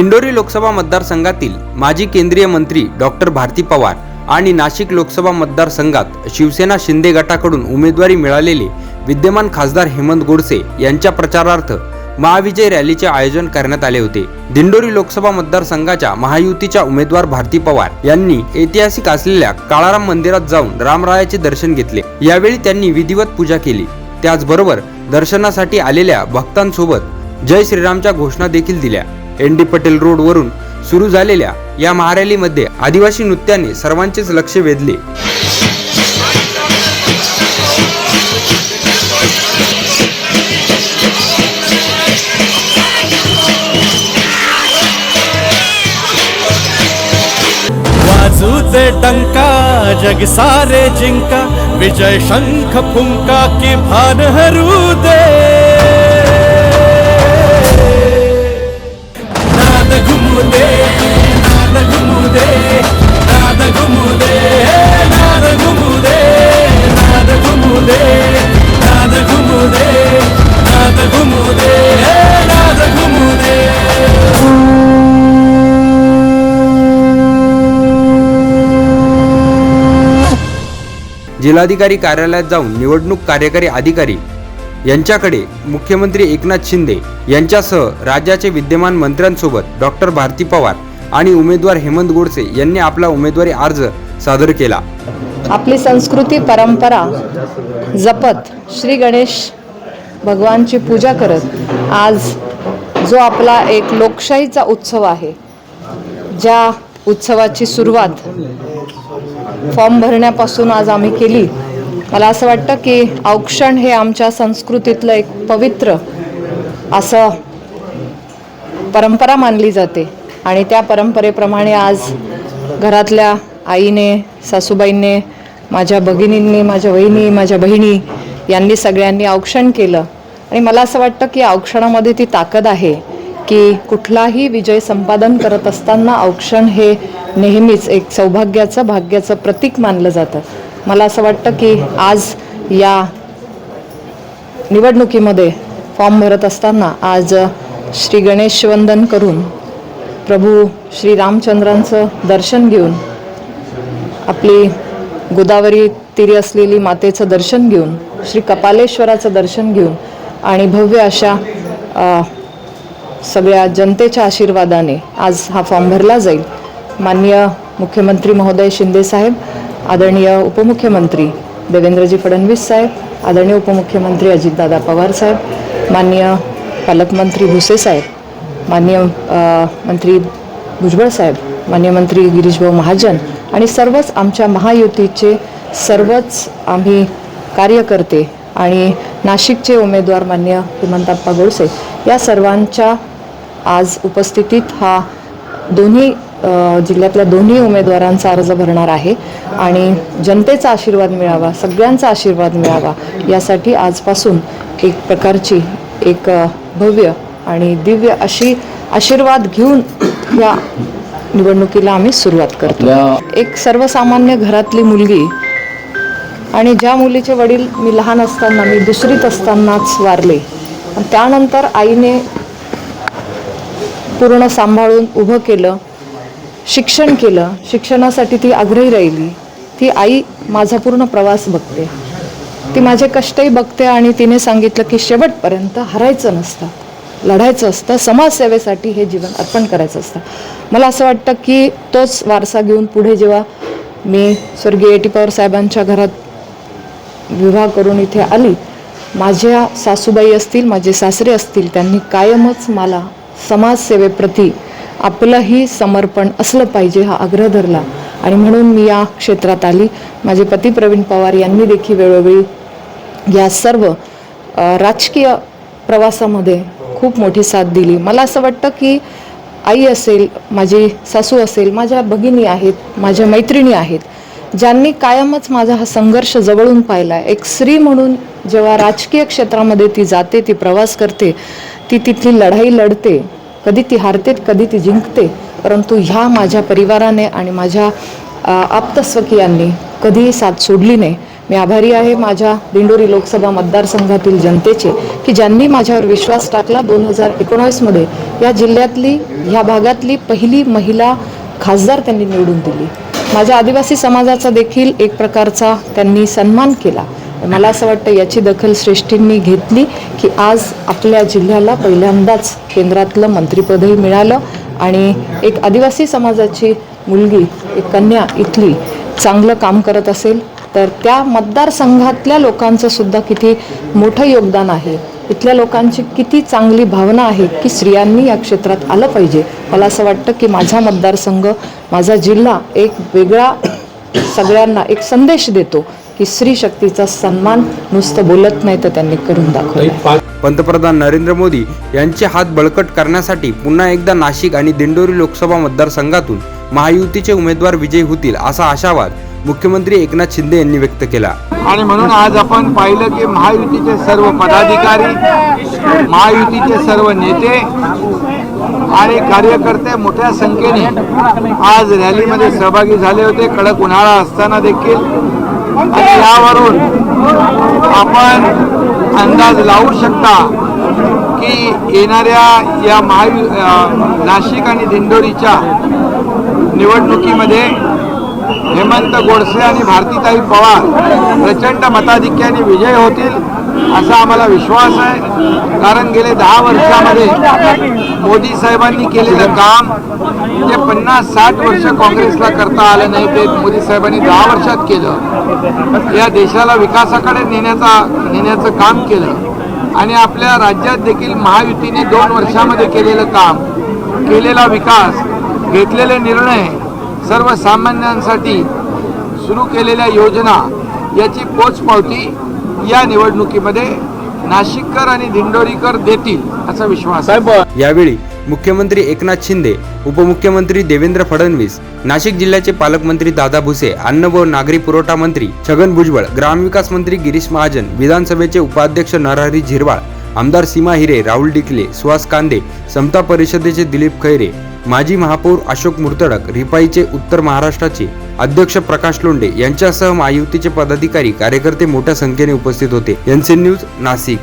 दिंडोरी लोकसभा मतदारसंघातील माजी केंद्रीय मंत्री डॉक्टर भारती पवार आणि नाशिक लोकसभा मतदारसंघात शिवसेना शिंदे गटाकडून उमेदवारी मिळालेले विद्यमान खासदार हेमंत गोडसे यांच्या प्रचारार्थ महाविजय रॅलीचे आयोजन करण्यात आले होते. दिंडोरी लोकसभा मतदारसंघाच्या महायुतीच्या उमेदवार भारती पवार यांनी ऐतिहासिक असलेल्या काळाराम मंदिरात जाऊन रामरायाचे दर्शन घेतले. यावेळी त्यांनी विधिवत पूजा केली. त्याचबरोबर दर्शनासाठी आलेल्या भक्तांसोबत जय श्रीरामच्या घोषणा देखील दिल्या. एन डी पटेल रोड वरून सुरू झालेल्या या महारॅलीमध्ये आदिवासी नृत्याने सर्वांचेच लक्ष वेधले. वाजू डंका जग सारे जिंका विजय शंख फुंका की भान हरू दे. जिल्हाधिकारी कार्यालयात जाऊन निवडणूक कार्यकारी अधिकारी यांच्याकडे मुख्यमंत्री एकनाथ शिंदे यांच्यासह राज्याचे विद्यमान मंत्र्यांसोबत डॉक्टर भारती पवार आणि उमेदवार हेमंत गोडसे यांनी आपला उमेदवारी अर्ज सादर केला. आपली संस्कृती परंपरा जपत श्री गणेश भगवानची पूजा करत आज जो आपला एक लोकशाहीचा उत्सव आहे ज्या उत्सवाची सुरुवात फॉर्म भरण्यापासून आज आम्ही केली. मला असं वाटतं की औक्षण हे आमच्या संस्कृतीतलं एक पवित्र असं परंपरा मानली जाते. आणि त्या परंपरेप्रमाणे आज घरातल्या आईने सासूबाईंनी माझ्या भगिनींनी माझ्या वहिनी माझ्या बहिणी यांनी सगळ्यांनी औक्षण केलं. आणि मला असं वाटतं की औक्षणामध्ये ती ताकद आहे. की कुठलाही विजय संपादन करत असताना औक्षण हे नेहमीच एक सौभाग्याचं भाग्याचं प्रतीक मानलं जातं. मला असं वाटतं की आज या निवडणुकीमध्ये फॉर्म भरत असताना आज श्री गणेश वंदन करून प्रभू श्री रामचंद्रांचं दर्शन घेऊन आपली गोदावरी तिरी असलेली मातेचं दर्शन घेऊन श्री कपालेश्वराचं दर्शन घेऊन आणि भव्य अशा सगळ्या जनतेच्या आशीर्वादाने आज हा फॉर्म भरला जाईल. माननीय मुख्यमंत्री महोदय शिंदे साहेब आदरणीय उपमुख्यमंत्री देवेंद्रजी फडणवीस साहेब आदरणीय उपमुख्यमंत्री अजितदादा पवार साहेब माननीय पालकमंत्री भुसे साहेब माननीय मंत्री भुजबळ साहेब मान्य मंत्री गिरीशभाऊ महाजन आणि सर्वच आमच्या महायुतीचे सर्वच आम्ही कार्यकर्ते आणि नाशिकचे उमेदवार मान्य हेमंतप्पा गोडसे या सर्वांच्या आज उपस्थितीत हा दोन्ही जिल्ह्यातल्या दोन्ही उमेदवारांचा अर्ज भरणार आहे. आणि जनतेचा आशीर्वाद मिळावा सगळ्यांचा आशीर्वाद मिळावा यासाठी आजपासून एक प्रकारची एक भव्य आणि दिव्य अशी आशीर्वाद घेऊन या निवडणुकीला आम्ही सुरुवात करतो. एक सर्वसामान्य घरातली मुलगी आणि ज्या मुलीचे वडील मी लहान असताना मी दुसरीत असतानाच वारले. त्यानंतर आईने पूर्ण सांभाळून उभं केलं शिक्षण केलं शिक्षणासाठी ती आग्रही राहिली. ती आई माझा पूर्ण प्रवास बघते. ती माझे कष्टही बघते आणि तिने सांगितलं की शेवटपर्यंत हरायचं नसतं लढायचं असतं समाजसेवेसाठी हे जीवन अर्पण करायचं असतं. मला असं वाटतं की तोच वारसा घेऊन पुढे जेव्हा मी स्वर्गीय एटी पवार साहेबांच्या घरात विवाह करून इथे आली माझ्या सासूबाई असतील माझे सासरे असतील त्यांनी कायमच मला समाजसेवेप्रती आपलंही समर्पण असलं पाहिजे हा आग्रह धरला. आणि म्हणून मी या क्षेत्रात आली. माझे पती प्रवीण पवार यांनी देखील वेळोवेळी या सर्व राजकीय प्रवासामध्ये खूप मोठी साथ दिली. मला असं वाटतं की आई असेल माझी सासू असेल माझ्या भगिनी आहेत माझ्या मैत्रिणी आहेत ज्यांनी कायमच माझा हा संघर्ष जवळून पाहिला एक स्त्री म्हणून जेव्हा राजकीय क्षेत्रामध्ये ती जाते ती प्रवास करते ती तिथली लढाई लढते कधी ती हारते कधी ती जिंकते परंतु ह्या माझ्या परिवाराने आणि माझ्या आप्तस्वकीयांनी कधीही साथ सोडली नाही. मी आभारी आहे माझ्या दिंडोरी लोकसभा मतदारसंघातील जनतेचे की ज्यांनी माझ्यावर विश्वास टाकला दोन हजार एकोणावीसमध्ये या जिल्ह्यातली ह्या भागातली पहिली महिला खासदार त्यांनी निवडून दिली. माझ्या आदिवासी समाजाचा देखील एक प्रकारचा त्यांनी सन्मान केला. मला असं वाटतं याची दखल श्रेष्ठींनी घेतली की आज आपल्या जिल्ह्याला पहिल्यांदाच केंद्रातलं मंत्रिपदही मिळालं आणि एक आदिवासी समाजाची मुलगी एक कन्या इथली चांगलं काम करत असेल तर त्या मतदारसंघातल्या लोकांचं सुद्धा किती मोठं योगदान आहे. इथल्या लोकांची किती चांगली भावना आहे की स्त्रियांनी या क्षेत्रात आलं पाहिजे. मला असं वाटतं की माझा मतदारसंघ माझा जिल्हा एक वेगळा सगळ्यांना एक संदेश देतो. की स्त्री शक्तीचा सन्मान नुसतं बोलत नाही तर त्यांनी करून दाखवलं पंतप्रधान नरेंद्र मोदी यांचे हात बळकट करण्यासाठी पुन्हा एकदा नाशिक आणि दिंडोरी लोकसभा मतदारसंघातून महायुतीचे उमेदवार विजयी होतील असा आशावाद मुख्यमंत्री एकनाथ शिंदे यांनी व्यक्त केला. आणि म्हणून आज आपण पाहिलं की महायुतीचे सर्व पदाधिकारी महायुतीचे सर्व नेते आणि कार्यकर्ते मोठ्या संख्येने आज रॅलीमध्ये सहभागी झाले होते. कडक उन्हाळा असताना देखील यावरून आपण अंदाज लावू शकता की येणाऱ्या या महायु नाशिक आणि दिंडोरीच्या निवडणुकीमध्ये हेमंत गोडसे आणि भारतीताई पवार प्रचंड मताधिक्याने विजय होतील. असा आम्हाला विश्वास आहे. कारण गेले दहा वर्षामध्ये मोदी साहेबांनी केलेलं काम जे पन्नास साठ वर्ष काँग्रेसला करता आलं नाही ते मोदी साहेबांनी दहा वर्षात केलं. या देशाला विकासाकडे नेण्याचा नेण्याचं काम केलं. आणि आपल्या राज्यात देखील महायुतीने दोन वर्षामध्ये केलेलं काम केलेला विकास घेतलेले निर्णय सर्वसामान्यांसाठी सुरू केलेल्या योजना याची पोचपावती या निवडणुकीमध्ये नाशिककर आणि दिंडोरीकर देतील असा विश्वास. यावेळी मुख्यमंत्री एकनाथ शिंदे उपमुख्यमंत्री देवेंद्र फडणवीस नाशिक जिल्ह्याचे पालकमंत्री दादा भुसे अन्न व नागरी पुरवठा मंत्री छगन भुजबळ ग्रामविकास मंत्री गिरीश महाजन विधानसभेचे उपाध्यक्ष नरहरी झिरवाळ आमदार सीमा हिरे राहुल डिकले सुहास कांदे समता परिषदेचे दिलीप खैरे माजी महापौर अशोक मुर्तडक रिपाईचे उत्तर महाराष्ट्राचे अध्यक्ष प्रकाश लोंढे यांच्यासह महायुतीचे पदाधिकारी कार्यकर्ते मोठ्या संख्येने उपस्थित होते. यांचे न्यूज नाशिक.